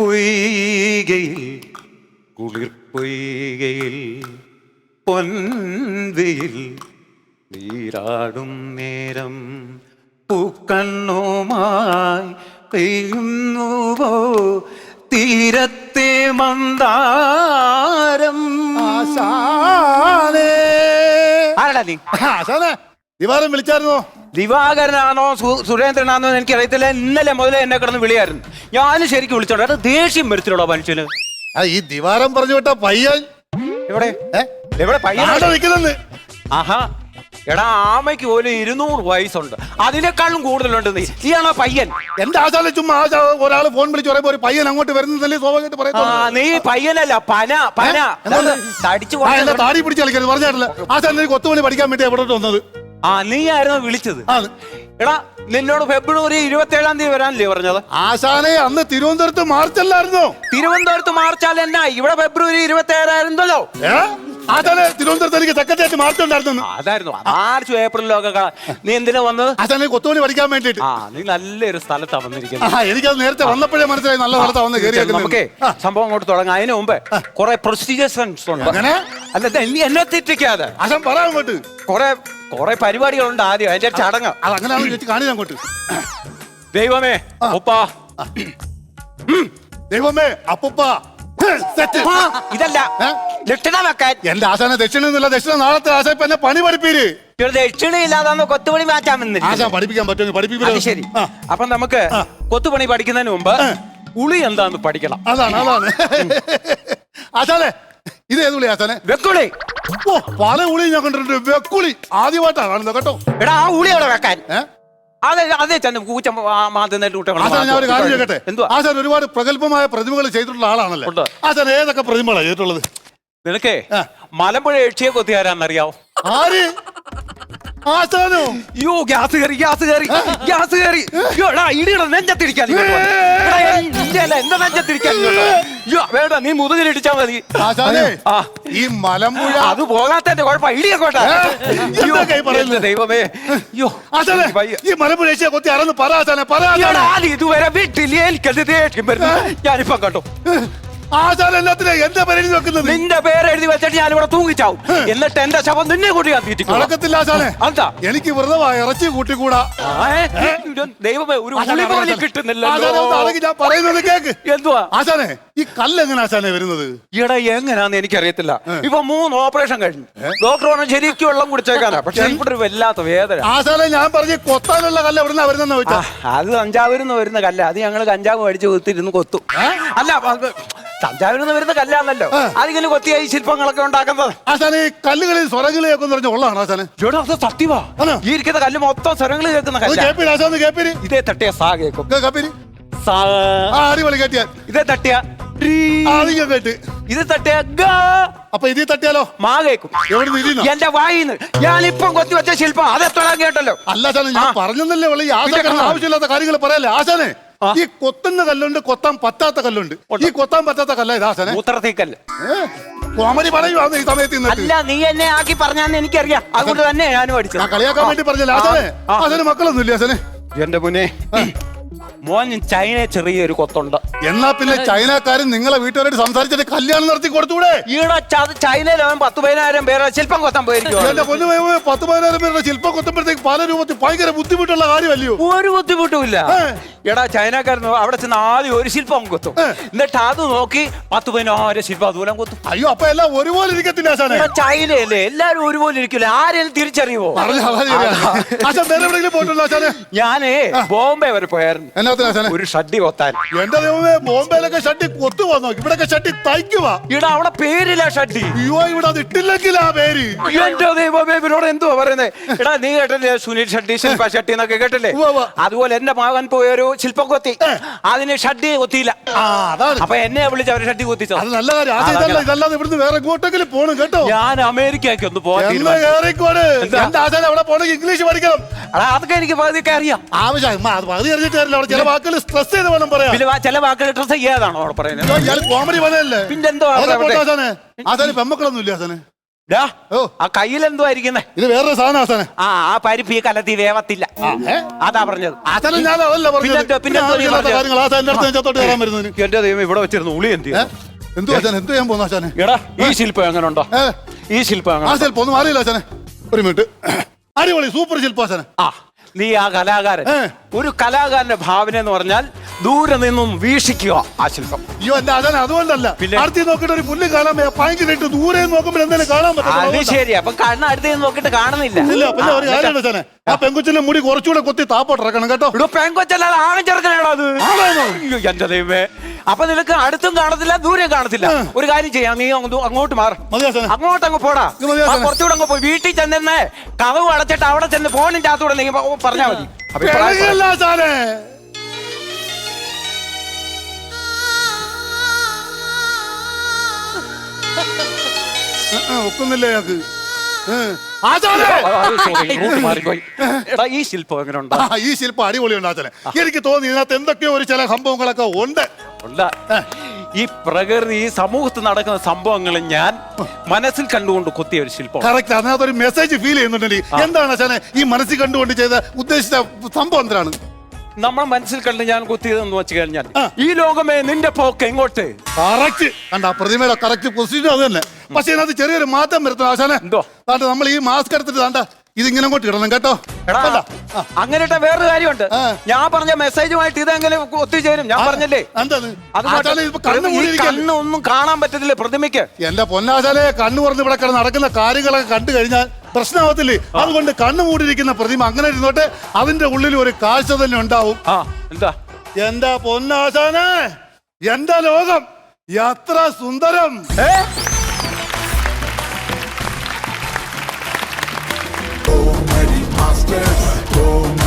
പൊയ്കയിൽ കുളിർ പൊയ്കയിൽ പൊന്തിയിൽ നീരാടും നേരം പൂക്കണ്ണുമായി പെയ്യുന്നുവോ? തീരത്തെ മന്ദാരം. ആശാനേ. ആരടാ നീ? ആശാനെ. ദിവാരം വിളിച്ചായിരുന്നോ? ദിവാകരനാണോ സുരേന്ദ്രനാണോ എന്ന് അറിയത്തില്ല ഇന്നലെ മുതലേ എന്നെ കിടന്ന് വിളിയായിരുന്നു. ഞാനും ശരിക്കും വിളിച്ചോട്ടെ അത് ദേഷ്യം വരുത്തിലുള്ള മനുഷ്യന്. ആ ഈ ദിവാരം പറഞ്ഞു വിട്ട പയ്യൻ. എവിടെ? എവിടെ ആഹാ. എടാ ആമയ്ക്ക് പോലും ഇരുന്നൂറ് വയസ്സുണ്ട്. അതിനേക്കാളും കൂടുതലുണ്ട് നീ. നീയാണോ പയ്യൻ? എന്റെ ആശാല ചുമ്മാ ആശാ ഒരാൾ ഫോൺ വിളിച്ച് പറയുമ്പോ ഒരു പയ്യൻ അങ്ങോട്ട് വരുന്നതല്ലേ സ്വാഭാവികമായിട്ട് ആ പറയത്തുള്ളൂ നീ പയ്യനല്ല പന പന? തടിച്ചു താടി പിടിച്ച് കളിക്കരുത്. പറഞ്ഞാട്ടില്ല എനിക്ക് കൊത്തുപണി പഠിക്കാൻ വേണ്ടി എവിടെ വന്നത്? ആ നീ ആയിരുന്നു വിളിച്ചത് എടാ നിന്നോട് ഫെബ്രുവരി ഇരുപത്തി ഏഴാം തീയതി വരാനല്ലേ പറഞ്ഞത്? ആശാനെ അന്ന് തിരുവനന്തപുരത്ത് മാർച്ചല്ലായിരുന്നോ? തിരുവനന്തപുരത്ത് മാർച്ചാൽ എന്നാ? ഇവിടെ ഫെബ്രുവരി ഇരുപത്തി ഏഴായിരുന്നല്ലോ ഏ? ആശാനെ തിരുവനന്തപുരത്ത് എനിക്ക് സെക്രട്ടേറിയറ്റ് മാർച്ച് ഉണ്ടായിരുന്നു അതായിരുന്നു. മാർച്ചും ഏപ്രിലും ഒക്കെ നീ എന്തിനാ വന്നത്? ആശാനെ കൊത്തുപണി പഠിക്കാൻ വേണ്ടിട്ട് ആ നീ നല്ലൊരു സ്ഥലത്താ വന്നിരിക്കുന്നത്. ആ എനിക്കത് നേരത്തെ വന്നപ്പോഴേ മനസ്സിലായി നല്ല സ്ഥലത്താ വന്ന് കയറി നമുക്കേ സംഭവം അങ്ങോട്ട് തുടങ്ങാം. അതിന് മുമ്പ് കുറെ പ്രൊസീജിയേഴ്സ് ഉണ്ട്. അങ്ങനെ അല്ല ദേ, നീ എന്നെ തെറ്റിക്കാതെ. പറയാൻ അങ്ങോട്ട്. കുറെ കുറെ പരിപാടികളുണ്ട് ആദ്യം. അതിന്റെ ചടങ്ങ്. അത് അങ്ങനെയാണ് ചേച്ചി കാണില്ല അങ്ങോട്ട്? ദൈവമേ അപ്പാ ദൈവമേ അപ്പുപ്പാ. സെറ്റ് ആ, ഇതല്ല. ഏ? ദക്ഷിണ വെക്കാൻ എന്റെ ആശാന ദക്ഷിണ ഒന്നുമില്ല ദക്ഷിണ നാളത്തെ ആശാൻ ഇപ്പൊ എന്നെ പണി പഠിപ്പീര്. ഇവിടെ ദക്ഷിണ ഇല്ലാതെ കൊത്തുപണി മാറ്റാമെന്ന്. ആശാൻ പഠിപ്പിക്കാൻ പറ്റുമെങ്കിൽ അത് ശരി. ആ, അപ്പൊ നമുക്ക് ആ. കൊത്തുപണി പഠിക്കുന്നതിന് മുമ്പ് ആ. ഉളി എന്താന്ന് പഠിക്കണം. അതാണ് അതാണ്. ആശാനെ ഇത് ഏത് വിളി ആശാനെ? വെക്കുളി. ഓ പല ഉളി ഞാൻ കണ്ടിട്ടുണ്ട്. വെക്കുളി. ആദ്യമായിട്ടാണ് കാണുന്നത് കേട്ടോ. എടാ ആ ഉളി അവിടെ വെക്കാൻ. ഏ? അതെ അതേ മാതുന്നിട്ട് ആശാൻ ഞാൻ ഒരു കാര്യം ചോദിക്കട്ടെ? എന്തുവാ? ആശാൻ ഒരുപാട് പ്രഗത്ഭമായ പ്രതിമകൾ ചെയ്തിട്ടുള്ള ആളാണല്ലേ. ആശാൻ ഏതൊക്കെ പ്രതിമകളാണ് ചെയ്തിട്ടുള്ളത്? നിനക്കേ. മലമ്പുഴ യക്ഷിയെ കൊത്തിയാരാന്നറിയാവോ? ആര്? ആശാനോ യോ ഗ്യാസ് കയറി ഗ്യാസ് കയറി ഗ്യാസ് കയറി. ഇടിയുടെ നെഞ്ചത്തിരിക്കാൻ എന്താ നെഞ്ചത്തിരിക്കാൻ. അയ്യോ വേണ്ട നീ മുതുകിലിടിച്ചാ മതി. ആശാനെ ആ. ഈ മലമ്പുഴ അത് കുഴപ്പം പറയുന്നത്? ദൈവമേ. അയ്യോ ആശാനെ എനിക്ക് വയ്യ. ഈ മലമ്പുഴ കൊത്തി പറ ആശാനെ പറ ആദ്യം ഇതുവരെ വീട്ടിൽ ഏൽക്കരുത് ദേഷ്യം വരുന്നു. ഞാനിപ്പം കണ്ടു. ആശാൻ എല്ലാത്തിനും എന്റെ പേരിൽ വെക്കുന്നത്? നിന്റെ പേര് എഴുതി വെച്ചിട്ട് ഞാൻ ഇവിടെ തൂങ്ങിച്ചാവും എന്നിട്ട് എന്റെ ശവം നിന്നെ കൂടി ഞാൻ തീറ്റിക്കും നടക്കത്തില്ല ആശാനെ. എന്താ എനിക്ക് വ്രതമാ ഇറച്ചി കൂട്ടിക്കൂടാ. ദൈവമേ ഒരു ആശാനെ, ഉളി പോലും ആശാനെ. ആശാനെ, ഒന്ന് അടങ്ങി ഞാൻ പറയുന്നത് കേക്ക്. എന്തുവാ? ആശാനെ ഈ കല്ല് എങ്ങനെ ആശാനെ വരുന്നത്? ഈടെ എങ്ങനാന്ന് എനിക്കറിയത്തില്ല. ഇപ്പൊ മൂന്ന് ഓപ്പറേഷൻ കഴിഞ്ഞു. ഡോക്ടർ പറഞ്ഞു ശരിക്കും വെള്ളം കുടിച്ചേക്കാനാ. പക്ഷെ ഇവിടെ ഒരു വല്ലാത്ത വേദന. ആശാനെ ഞാൻ പറഞ്ഞു കൊത്താനുള്ള കല്ല് എവിടുന്ന വരുന്നെന്ന് ആ, ചോദിച്ചാ. അത് കഞ്ചാവ് വരുന്ന വരുന്ന കല്ല. അത് ഞങ്ങൾ കഞ്ചാവ് മേടിച്ച് കുത്തിരുന്ന് കൊത്തു. അല്ല അത് തഞ്ചാവൂരിൽ നിന്ന് വരുന്ന കല്ലാന്നല്ലോ അതിങ്ങനെ കൊത്തിയ ഈ ശില്പങ്ങളൊക്കെ ഉണ്ടാക്കുന്നത്. ആശാനെ ഈ കല്ലുകളിൽ സ്വരങ്ങൾ കേൾക്കുന്ന പറഞ്ഞ ഉള്ളതാണ് ആശാനെ? ഇവിടെ അത് സത്യവാ ആണോ? ഈ ഇരിക്കുന്ന കല്ല് മൊത്തം സ്വരങ്ങൾ കേൾക്കുന്ന അത് കല്ല. കേപ്പിരി ആശാന്ന് കേപ്പിരി ഇതേ തട്ടിയ സാ കേൾക്കും. കേപ്പിരി. സാ. ആ അടിപൊളി കേട്ടിയാൽ. ഇതേ തട്ടിയ രീ. ആ കേട്ട്. ഇത് തട്ടിയ ഗാ. അപ്പൊ ഇതിൽ തട്ടിയാലോ? മാ കേൾക്കും. എവിടെ നിന്ന് എന്റെ വായിന്ന്. ഞാനിപ്പം കൊത്തി വെച്ച ശില്പം. അതെത്തോളാൻ കേട്ടല്ലോ. അല്ല ആശാനെ ഞാൻ. പറഞ്ഞതല്ലേ ഉള്ളു. ഈ ആശാൻ പിന്നെ കാണാം. ആവശ്യമില്ലാത്ത കാര്യങ്ങൾ പറയല്ലേ? ആശാനെ. ഈ കൊത്തുന്ന കല്ലുണ്ട് കൊത്താൻ പറ്റാത്ത കല്ലുണ്ട്. ഈ കൊത്താൻ പറ്റാത്ത കല്ല ഇതാസനെ മൂത്രത്തേക്കല്ല? കോമഡി പറയുവാന്ന് ഈ സമയത്ത് അല്ല നീ എന്നെ ആക്കി പറഞ്ഞാന്ന് എനിക്കറിയാം. അതുകൊണ്ട് തന്നെ ഞാനും പഠിച്ചു ഞാൻ കളിയാക്കാൻ വേണ്ടി പറഞ്ഞല്ലേ അതിന് മക്കളൊന്നും ഇല്ല ആശാനെ എന്റെ മുന്നേ മോൻ ചൈന ചെറിയൊരു കൊത്തുണ്ട്. എന്നാ പിന്നെ ചൈനക്കാരൻ നിങ്ങളെ വീട്ടുകാരോട് സംസാരിച്ചിട്ട് കല്യാണം നടത്തി കൊടുത്തൂടെ? ഈടെ ച- ചൈനയിൽ അവൻ പത്ത് പതിനായിരം പേരെ ശില്പം കൊത്താൻ പോയിരിക്കും എന്റെ പൊന്നു പത്ത് പതിനായിരം പേരുടെ ശില്പം കൊത്തുമ്പോഴത്തേക്ക് പല രൂപത്തിൽ ഭയങ്കര ബുദ്ധിമുട്ടുള്ള കാര്യമല്ലയോ? ഒരു ബുദ്ധിമുട്ടുമില്ല. എടാ ചൈനക്കാരൻ അവിടെ ചെന്ന് ആദ്യം ഒരു ശില്പം കൊത്തും. എന്നിട്ട് അത് നോക്കി പത്ത് പതിനാറ് ശില്പം അതുപോലെ കൊത്തും. അയ്യോ അപ്പൊ എല്ലാം ഒരുപോലെ ഇരിക്കത്തില്ല ആശാനെ. എടാ ചൈനയല്ലേ? എല്ലാരും ഒരുപോലെ ഇരിക്കില്ല ആരെയും തിരിച്ചറിയുവോ? പറഞ്ഞ അതാ. ശരിയാണ്. ആശാൻ വേറെ എവിടെയെങ്കിലും പോയിട്ടുണ്ടോ ആശാനെ? ഞാനേ ബോംബെ വരെ പോയായിരുന്നു. എന്നാത്തിന് ആശാനെ? ഒരു ഷഡ്ഡി കൊത്താൻ. എന്റെ ദൈവമേ ബോംബെയിലൊക്കെ ഷട്ടി കൊത്തു വന്നോ ഇവിടൊക്കെ ഷട്ടി തയ്ക്കുവാ. ഇവിടെ അവിടെ പേരില്ല ഷഡ്ഡി. അയ്യോ ഇവിടെ അത് ഇട്ടില്ലെങ്കിൽ ആ പേര്. എന്റെ ദൈവമേ ഇവരോട് എന്തുവാ പറയുന്നത് എടാ നീ കേട്ടില്ലേ സുനിൽ ഷഡ്ഡി ശില്പ ഷഡ്ഡി എന്നൊക്കെ കേട്ടില്ലേ? ഉവ്വ് ഉവ്വ്. അതുപോലെ എന്റെ മകൻ പോയ ഒരു ശില്പം കൊത്തി അതിന് ഷഡ്ഡി കൊത്തിയില്ല. അപ്പൊ എന്നെ വിളിച്ച് അവർ ഷഡ്ഡി കൊത്തിച്ചോ? അത് നല്ല കാര്യം. ഇതല്ല ഇതല്ലാതെ ഇവിടുന്ന് വേറെ എങ്ങോട്ടെങ്കിലും പോണം കേട്ടോ. ഞാൻ അമേരിക്കയ്ക്ക് ഒന്ന് പോണെങ്കിൽ ഇംഗ്ലീഷ് പഠിക്കണം. അതൊക്കെ എനിക്ക് പകുതിയൊക്കെ അറിയാം. ആവശ്യം അത് പകുതി അവിടെ ചില വാക്കുകൾ സ്ട്രെസ് ചെയ്ത് വേണം പറയാം പിന്നെ ചില വാക്കുകൾ ചെയ്യാതാണോ അവിടെ പറയുന്നത്. കോമഡി പറഞ്ഞല്ലേ പിന്നെന്തോ? പോട്ടെ പെമ്മക്കളൊന്നും ഇല്ല ഓ. ആ കയ്യിൽ എന്തോ ആയിരിക്കുന്നേ ഇത് വേറൊരു സാധനം ആ ആ പരിപ്പ് ഈ കലത്തി വേവത്തില്ല? അതാ പറഞ്ഞത്. എന്റെ ദൈവം ഇവിടെ വെച്ചിരുന്നു ഉളി എന്ത് എന്തോ എടാ ഈ ശില്പം എങ്ങനെ ഉണ്ടോ? ഈ ശില്പം ആ ശില്പം ഒന്നും അറിയില്ല ആശാനെ ഒരു മിനിറ്റ്. അടിപൊളി സൂപ്പർ ശില്പം ആശാനെ ആ നീ ആ കലാകാരൻ. ഒരു കലാകാരന്റെ ഭാവന എന്ന് പറഞ്ഞാൽ ദൂരെ നിന്നും വീക്ഷിക്കുക ആ ശില്പം. അയ്യോ എന്റെ ആശാനെ അതുകൊണ്ടല്ല. പിന്നെ? അടുത്ത് നോക്കിയിട്ട് ഒരു പുല്ല് കാണാൻ വയ്യ. ഭയങ്കരമായിട്ട് ദൂരെ നോക്കുമ്പോൾ എന്തെങ്കിലും കാണാൻ അത് പറ്റും ശരി അപ്പൊ കണ്ണ് അടുത്ത് നിന്ന് നോക്കിട്ട് കാണുന്നില്ല. ഇല്ല പിന്നെ ഒരു ആ, കാര്യമുണ്ട് ആശാനെ ആ പെങ്കുച്ചിന്റെ മുടി കുറച്ചുകൂടെ കൊത്തി താപ്പോട്ടിറക്കണം കേട്ടോ. ഇവിടെ പെങ്കൊച്ചല്ലാതെ ആണും ചെറുക്കനാണോ അത്? അയ്യോ, എന്റെ ദൈവമേ. അപ്പൊ നിനക്ക് അടുത്തും കാണത്തില്ല ദൂരം കാണത്തില്ല. ഒരു കാര്യം ചെയ്യാം. നീ അങ്ങ് അങ്ങോട്ട് മാറ. മതി ആശാനെ അങ്ങോട്ട് അങ്ങ് പോടാ. ഇത് ആ, ആശാനെ. കുറച്ചുകൂടെ അങ്ങ് പോയി. വീട്ടിൽ ചെന്നെ കഥവ് അടച്ചിട്ട് അവിടെ ചെന്ന് ഫോണിന്റെ അകത്തൂടെ നീ പ- പറഞ്ഞാ മതി. അഭിപ്രായം ഇപ്പഴാ പിഴകില്ല ആശാനെ ഒക്കുന്നില്ല. എടാ ഈ ശില്പം എങ്ങനെ ഉണ്ടാ ആ, ഈ ശില്പം അടിപൊളി ആശാനെ എനിക്ക് തോന്നി ഇതിനകത്ത് എന്തൊക്കെയോ ഒരു ചില സംഭവങ്ങളൊക്കെ ഉണ്ട്. ഉണ്ട്. ഈ പ്രകൃതി ഈ സമൂഹത്ത് നടക്കുന്ന സംഭവങ്ങൾ ഞാൻ മനസ്സിൽ കണ്ടുകൊണ്ട് കൊത്തിയ ഒരു ശില്പം കറക്റ്റ് അതിനകത്ത് ഒരു മെസ്സേജ് ഫീൽ ചെയ്യുന്നുണ്ട് എനിക്ക്. എന്താണ് ഈ മനസ്സിൽ കണ്ടുകൊണ്ട് ചെയ്ത ഉദ്ദേശിച്ച സംഭവം എന്തിനാണ്? നമ്മൾ മനസ്സിൽ കണ്ട് ഞാൻ കുത്തിയതെന്ന് വെച്ച് കഴിഞ്ഞാൽ ഈ ലോകമേ നിന്റെ പോക്ക് എങ്ങോട്ട്? കറക്റ്റ്. കണ്ട പ്രതിമയുടെ കറക്റ്റ് പൊസിഷൻ അത് തന്നെ. പക്ഷെ ഇതിനകത്ത് ചെറിയൊരു മാറ്റം വരുത്തണം ആശാനെ. എന്തോ? താണ്ട നമ്മൾ ഈ മാസ്ക് എടുത്തിട്ട് താണ്ട ഇതിങ്ങനെ അങ്ങോട്ട് ഇടണം കേട്ടോ? അങ്ങനെ വേറൊരു കാര്യമുണ്ട്. ഞാൻ പറഞ്ഞ മെസ്സേജുമായിട്ട് ഇതെങ്ങനെ ഒത്തുചേരും? ഞാൻ പറഞ്ഞല്ലേ? കണ്ണൊന്നും കാണാൻ പറ്റത്തില്ല പ്രതിമയ്ക്ക്. എന്റെ പൊന്നാശാലെ കണ്ണു പറഞ്ഞ് ഇവിടെ കിടന്ന് നടക്കുന്ന കാര്യങ്ങളൊക്കെ കണ്ടു കഴിഞ്ഞാൽ പ്രശ്നമാവത്തില്ലേ അതുകൊണ്ട് കണ്ണു മൂടിയിരിക്കുന്ന പ്രതിമ അങ്ങനെ ഇരുന്നോട്ടെ അതിന്റെ ഉള്ളിൽ ഒരു കാഴ്ച തന്നെ ഉണ്ടാവും. ആ എന്താ? എന്താ പൊന്നാശാനെ എന്റെ ലോകം? എത്ര സുന്ദരം. ഏ? Masters,